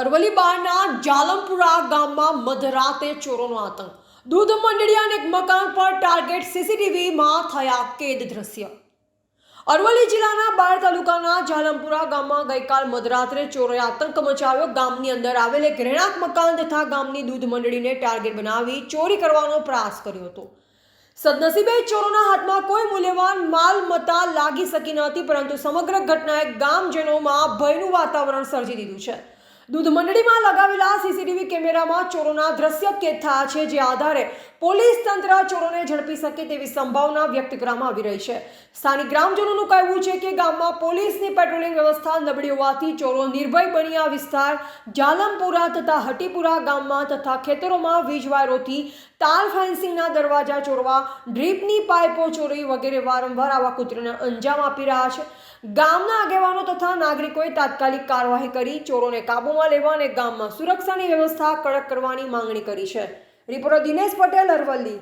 અરવલ્લી બહારના જાલમપુરા ગામમાં મધરાતે ચોરોનો આતંક. દૂધ મંડળી અને એક મકાન પર ટાર્ગેટ સીસીટીવીમાં થયા કેદ દ્રશ્ય. અરવલ્લી જિલ્લાના બાર તાલુકાના જાલમપુરા ગામમાં ગઈકાલ મધરાત્રે ચોરોએ આતંક મચાવ્યો. ગામની અંદર આવેલ એક રહેણાંક મકાન તથા ગામની દૂધ મંડળીને ટાર્ગેટ બનાવી ચોરી કરવાનો પ્રયાસ કર્યો હતો. સદનસીબે ચોરોના હાથમાં કોઈ મૂલ્યવાન માલ મતા લાગી શકી ન હતી, પરંતુ સમગ્ર ઘટનાએ ગામજનોમાં ભયનું વાતાવરણ સર્જી દીધું છે. દૂધ મંડળીમાં લગાવેલા સીસીટીવી કેમેરામાં ચોરોના દ્રશ્ય કેદ થયા છે, જે આધારે પોલીસ તંત્ર ચોરોને ઝડપી શકે તેવી સંભાવના વ્યક્ત કરવામાં આવી રહી છે. સ્થાનિક ગ્રામજનોનું કહેવું છે કે ગામમાં પોલીસની પેટ્રોલિંગ વ્યવસ્થા નબળી હોવાથી ચોરો નિર્ભય બની આ વિસ્તાર જાલમપુરા તથા હટીપુરા ગામમાં તથા ખેતરોમાં વીજ વાયરોથી તાર ફેન્સિંગના દરવાજા ચોરવા, ડ્રીપની પાઇપો ચોરી વગેરે વારંવાર આવા કૃત્યોને અંજામ આપી રહ્યા છે. ગામના આગેવાનો તથા નાગરિકોએ તાત્કાલિક કાર્યવાહી કરી ચોરોને કાબૂમાં લેવા અને ગામમાં સુરક્ષાની વ્યવસ્થા કડક કરવાની માંગણી કરી છે. રિપોર્ટર દિનેશ પટેલ અરવલ્લી.